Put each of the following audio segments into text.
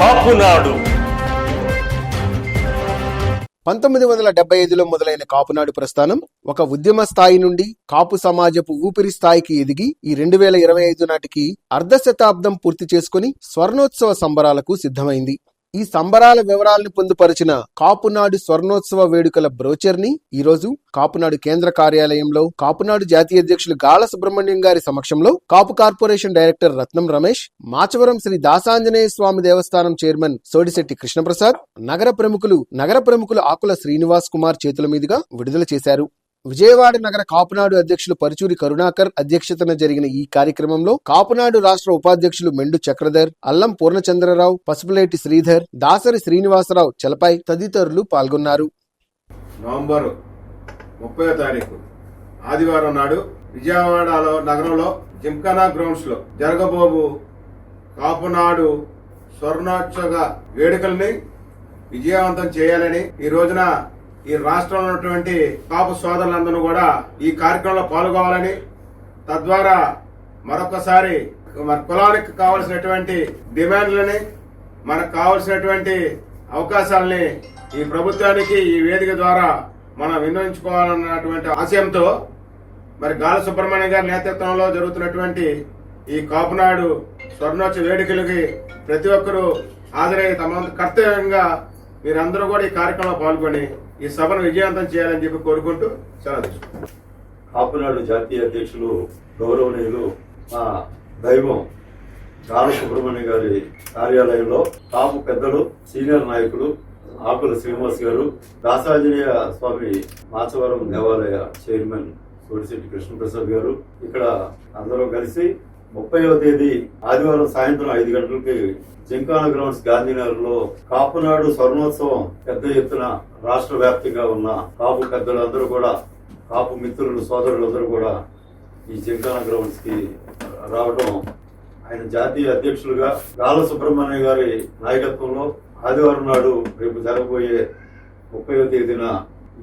కాపునాడు. పంతొమ్మిది వందల డెబ్బై ఐదులో మొదలైన కాపునాడు ప్రస్థానం ఒక ఉద్యమ స్థాయి నుండి కాపు సమాజపు ఊపిరి స్థాయికి ఎదిగి ఈ రెండు వేల ఇరవై ఐదు నాటికి అర్ధ శతాబ్దం పూర్తి చేసుకుని స్వర్ణోత్సవ సంబరాలకు సిద్ధమైంది. ఈ సంబరాల వివరాలను పొందుపరిచిన కాపునాడు స్వర్ణోత్సవ వేడుకల బ్రోచర్ని ఈరోజు కాపునాడు కేంద్ర కార్యాలయంలో కాపునాడు జాతీయ అధ్యక్షులు గాల సుబ్రహ్మణ్యం గారి సమక్షంలో కాపు కార్పొరేషన్ డైరెక్టర్ రత్నం రమేష్ మాచవరం శ్రీ దాసాంజనేయ స్వామి దేవస్థానం చైర్మన్ సోడిశెట్టి కృష్ణప్రసాద్ నగర ప్రముఖులు నగర ప్రముఖులు ఆకుల శ్రీనివాస్ కుమార్ చేతుల మీదుగా విడుదల చేశారు. విజయవాడ నగర కాపునాడు అధ్యక్షులు పరుచూరి కరుణాకర్ అధ్యక్షతన జరిగిన ఈ కార్యక్రమంలో కాపునాడు రాష్ట్ర ఉపాధ్యక్షులు మెండు చక్రధర్ అల్లం పూర్ణచంద్రరావు పసుపులేటి శ్రీధర్ దాసరి శ్రీనివాసరావు చలపై తదితరులు పాల్గొన్నారు. నవంబర్ ముప్పై తారీఖు ఆదివారం నాడు విజయవాడలో నగరంలో జింకానా గ్రౌండ్స్లో జరగబోబు కాపునాడు స్వర్ణోత్సవ వేడుకల్ని విజయవంతం చేయాలని ఈ రోజున ఈ రాష్ట్రంలో ఉన్నటువంటి కాపు సోదరులందరూ కూడా ఈ కార్యక్రమంలో పాల్గొవాలని తద్వారా మరొకసారి మన కులానికి కావలసినటువంటి డిమాండ్లని మనకు కావలసినటువంటి అవకాశాలని ఈ ప్రభుత్వానికి ఈ వేదిక ద్వారా మనం వినియోగించుకోవాలన్నటువంటి ఆశయంతో మరి గాల సుబ్రహ్మణ్యం గారి నేతృత్వంలో జరుగుతున్నటువంటి ఈ కాపునాడు స్వర్ణోత్సవ వేడుకలకి ప్రతి ఒక్కరూ హాజరయ్యే తమ కర్తవ్యంగా మీరందరూ కూడా ఈ కార్యక్రమంలో పాల్గొని ఈ సభను విజయవంతం చేయాలని చెప్పి కోరుకుంటూ సెలవు కాపునాడు జాతీయ అధ్యక్షులు గౌరవనీయులు మా దైవం గాల సుబ్రహ్మణ్య గారి కార్యాలయంలో కాపు పెద్దలు సీనియర్ నాయకులు ఆకుల శ్రీనివాస్ గారు దాసాంజనేయ స్వామి మాచవరం దేవాలయ చైర్మన్ సోడిశెట్టి కృష్ణప్రసాద్ గారు ఇక్కడ అందరూ కలిసి ముప్పైవ తేదీ ఆదివారం సాయంత్రం ఐదు గంటలకి జింకాన గ్రౌండ్స్ గాంధీనగర్లో కాపునాడు స్వర్ణోత్సవం పెద్ద ఎత్తున రాష్ట్ర వ్యాప్తంగా ఉన్న కాపు పెద్దలందరూ కూడా కాపు మిత్రులు సోదరులందరూ కూడా ఈ జింకాన గ్రౌండ్స్కి రావడం ఆయన జాతీయ అధ్యక్షులుగా గాల సుబ్రహ్మణ్య గారి నాయకత్వంలో ఆదివారం నాడు రేపు జరగబోయే ముప్పైవ తేదీన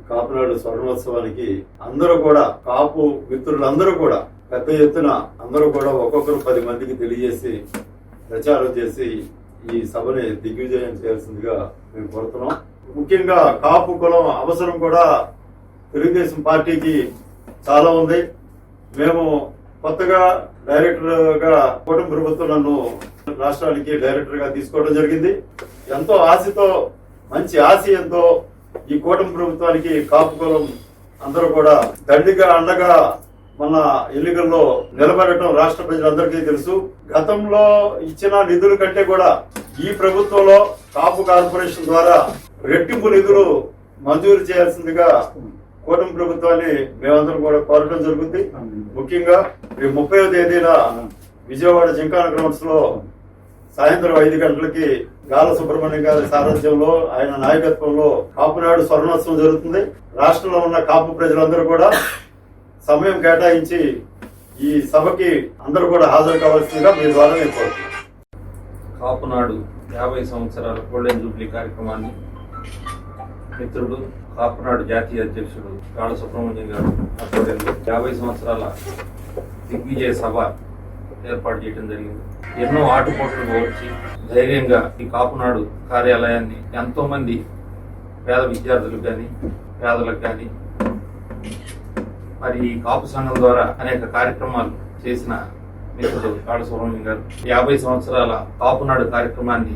కాపునాడు స్వర్ణోత్సవానికి అందరూ కూడా కాపు మిత్రులందరూ కూడా పెద్ద ఎత్తున అందరూ కూడా ఒక్కొక్కరు పది మందికి తెలియజేసి ప్రచారం చేసి ఈ సభని దిగ్విజయం చేయాల్సిందిగా మేము కోరుతున్నాం. ముఖ్యంగా కాపు కులం అవసరం కూడా తెలుగుదేశం పార్టీకి చాలా ఉంది. మేము కొత్తగా డైరెక్టర్గా కూటమి ప్రభుత్వం నన్ను రాష్ట్రానికి డైరెక్టర్గా తీసుకోవడం జరిగింది. ఎంతో ఆశతో మంచి ఆశయంతో ఈ కూటమి ప్రభుత్వానికి కాపు కులం అందరూ కూడా దండిగా అండగా మన ఎన్నికల్లో నిలబడటం రాష్ట్ర ప్రజలందరికీ తెలుసు. గతంలో ఇచ్చిన నిధుల కంటే కూడా ఈ ప్రభుత్వంలో కాపు కార్పొరేషన్ ద్వారా రెట్టింపు నిధులు మంజూరు చేయాల్సిందిగా కూటమి ప్రభుత్వాన్ని మేమందరం కూడా కోరడం జరుగుతుంది. ముఖ్యంగా ఈ ముప్పై తేదీన విజయవాడ జింకాన గ్రౌండ్స్లో సాయంత్రం ఐదు గంటలకి గాల సుబ్రహ్మణ్యం గారి సారథ్యంలో ఆయన నాయకత్వంలో కాపునాడు స్వర్ణోత్సవం జరుగుతుంది. రాష్ట్రంలో ఉన్న కాపు ప్రజలందరూ కూడా సమయం కేటాయించి ఈ సభకి అందరూ కూడా హాజరు కావాల్సిందిగా మీ ద్వారా నేను కోరుతున్నాను. కాపునాడు యాభై సంవత్సరాల గోల్డెన్ జూబ్లీ కార్యక్రమాన్ని మిత్రుడు కాపునాడు జాతీయ అధ్యక్షుడు కాళ సుబ్రహ్మణ్యం గారు ఆధ్వర్యంలో యాభై సంవత్సరాల దిగ్విజయ సభ ఏర్పాటు చేయడం జరిగింది. ఎన్నో ఆటుపోట్లు వచ్చి ధైర్యంగా ఈ కాపునాడు కార్యాలయాన్ని ఎంతో మంది పేద విద్యార్థులకు కానీ పేదలకు కానీ మరి ఈ కాపు సంఘం ద్వారా అనేక కార్యక్రమాలు చేసిన మిత్రుడు కాడ సుబ్రహ్మణ్యం గారు. యాభై సంవత్సరాల కాపునాడు కార్యక్రమాన్ని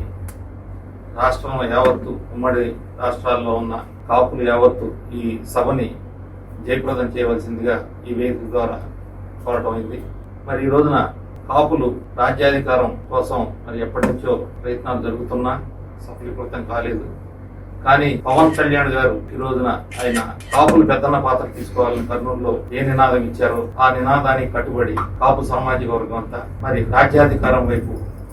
రాష్ట్రంలో యావత్తు ఉమ్మడి రాష్ట్రాల్లో ఉన్న కాపులు యావత్తు ఈ సభని జయప్రదం చేయవలసిందిగా ఈ వేదిక ద్వారా కోరటం అయింది. మరి ఈ రోజున కాపులు రాజ్యాధికారం కోసం మరి ఎప్పటి నుంచో ప్రయత్నాలు జరుగుతున్నా సఫలీకృతం కాలేదు. కానీ పవన్ కళ్యాణ్ గారు ఈ రోజున ఆయన కాపులు పెద్దన్న పాత్ర తీసుకోవాలని కర్నూలులో ఏ నినాదం ఇచ్చారో ఆ నినాదానికి కట్టుబడి కాపు సామాజిక వర్గం అంతా మరి రాజ్యాధికారం వైపు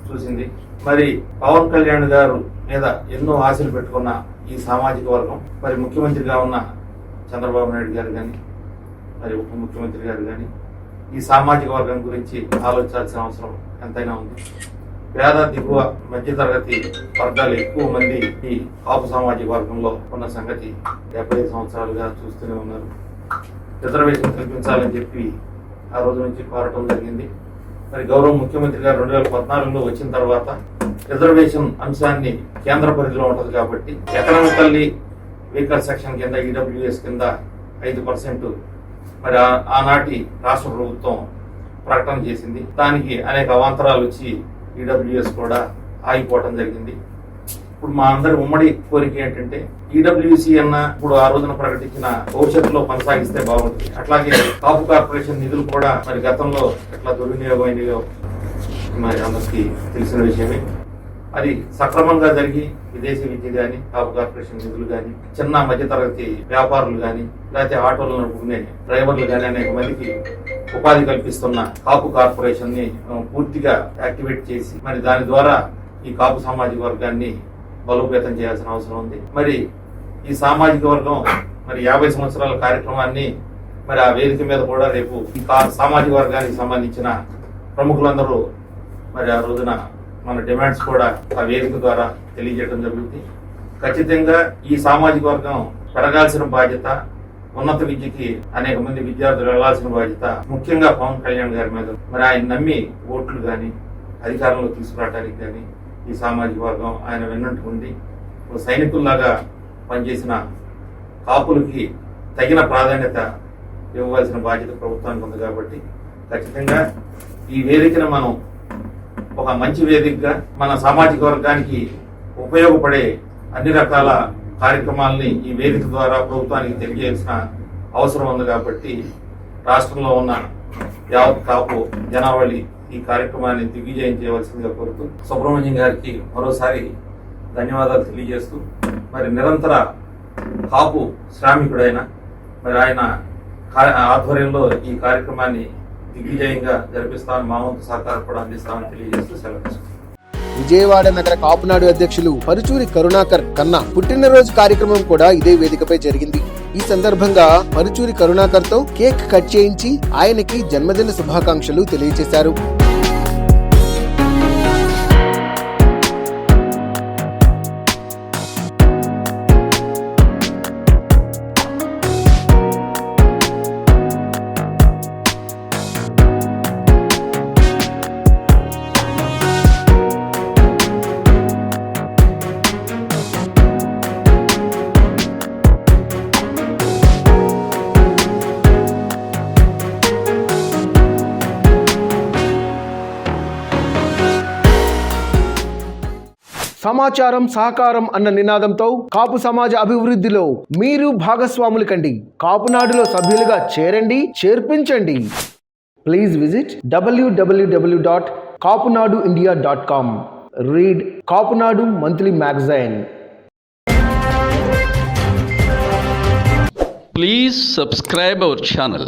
చూసింది. మరి పవన్ కళ్యాణ్ గారు మీద ఎన్నో ఆశలు పెట్టుకున్న ఈ సామాజిక వర్గం మరి ముఖ్యమంత్రిగా ఉన్న చంద్రబాబు నాయుడు గారు కానీ మరి ఉప ముఖ్యమంత్రి గారు కానీ ఈ సామాజిక వర్గం గురించి ఆలోచించాల్సిన అవసరం ఎంతైనా ఉంది. పేద దిగువ మధ్యతరగతి వర్గాలు ఎక్కువ మంది ఈ కాపు సామాజిక వర్గంలో ఉన్న సంగతి డెబ్బై ఐదు సంవత్సరాలుగా చూస్తూనే ఉన్నారు. రిజర్వేషన్ కల్పించాలని చెప్పి ఆ రోజు నుంచి కోరటం జరిగింది. మరి గౌరవ ముఖ్యమంత్రి గారు రెండు వేల పద్నాలుగులో వచ్చిన తర్వాత రిజర్వేషన్ అంశాన్ని కేంద్ర పరిధిలో ఉంటుంది కాబట్టి ఎకనామికల్లీ వీకర్ సెక్షన్ కింద ఈడబ్ల్యూఎస్ కింద ఐదు పర్సెంట్ మరి ఆనాటి రాష్ట్ర ప్రభుత్వం ప్రకటన చేసింది. దానికి అనేక అవాంతరాలు వచ్చి ఈడబ్ల్యూఎస్ కూడా ఆగిపోవడం జరిగింది. ఇప్పుడు మా అందరి ఉమ్మడి కోరిక ఏంటంటే ఈడబ్ల్యూసి అన్న ఇప్పుడు ఆ రోజున ప్రకటించిన భవిష్యత్తులో కొనసాగిస్తే బాగుంటుంది. అట్లాగే కాపు కార్పొరేషన్ నిధులు కూడా మరి గతంలో ఎట్లా దుర్వినియోగమైనయో మరి అందరికీ తెలిసిన విషయమే. అది సక్రమంగా జరిగి విదేశీ విద్య కానీ కాపు కార్పొరేషన్ నిధులు కానీ చిన్న మధ్యతరగతి వ్యాపారులు కానీ లేకపోతే ఆటోలు నడుపుకునే డ్రైవర్లు కానీ అనేక మందికి ఉపాధి కల్పిస్తున్న కాపు కార్పొరేషన్ని పూర్తిగా యాక్టివేట్ చేసి మరి దాని ద్వారా ఈ కాపు సామాజిక వర్గాన్ని బలోపేతం చేయాల్సిన అవసరం ఉంది. మరి ఈ సామాజిక వర్గం మరి యాభై సంవత్సరాల కార్యక్రమాన్ని మరి ఆ వేదిక మీద కూడా రేపు ఈ సామాజిక వర్గానికి సంబంధించిన ప్రముఖులందరూ మరి ఆ రోజున మన డిమాండ్స్ కూడా ఆ వేదిక ద్వారా తెలియజేయడం జరుగుతుంది. ఖచ్చితంగా ఈ సామాజిక వర్గం పెరగాల్సిన బాధ్యత ఉన్నత విద్యకి అనేక మంది విద్యార్థులు వెళ్ళాల్సిన బాధ్యత ముఖ్యంగా పవన్ కళ్యాణ్ గారి మీద మరి ఆయన నమ్మి ఓట్లు కానీ అధికారంలో తీసుకురావడానికి కానీ ఈ సామాజిక వర్గం ఆయన విన్నట్టు ఉండి సైనికుల్లాగా పనిచేసిన కాపులకి తగిన ప్రాధాన్యత ఇవ్వవలసిన బాధ్యత ప్రభుత్వానికి ఉంది కాబట్టి ఖచ్చితంగా ఈ వేదికను మనం ఒక మంచి వేదికగా మన సామాజిక వర్గానికి ఉపయోగపడే అన్ని రకాల కార్యక్రమాలని ఈ వేదిక ద్వారా ప్రభుత్వానికి తెలియజేసిన అవసరం ఉంది కాబట్టి రాష్ట్రంలో ఉన్న యావత్ కాపు జనావళి ఈ కార్యక్రమాన్ని దిగ్విజయం చేయవలసిందిగా కోరుతూ సుబ్రహ్మణ్యం గారికి మరోసారి ధన్యవాదాలు తెలియజేస్తూ మరి నిరంతర కాపు శ్రామికుడైన మరి ఆయన ఆధ్వర్యంలో ఈ కార్యక్రమాన్ని దిగ్విజయంగా జరిపిస్తామని మా వంతు సహకారం కూడా అందిస్తామని తెలియజేస్తూ సెలవు విజయవాడ నగర కాపునాడు అధ్యక్షులు పరుచూరి కరుణాకర్ కన్నా పుట్టినరోజు కార్యక్రమం కూడా ఇదే వేదికపై జరిగింది. ఈ సందర్భంగా పరుచూరి కరుణాకర్తో కేక్ కట్ చేయించి ఆయనకి జన్మదిన శుభాకాంక్షలు తెలియజేశారు. సమాచారం సహకారం అన్న నినాదంతో కాపు సమాజ అభివృద్ధిలో మీరు భాగస్వాములు కండి. కాపునాడులో సభ్యులుగా చేరండి చేర్పించండి. Please visit WWW dot Kapunadu India dot com read Kapunadu monthly magazine Please subscribe our channel.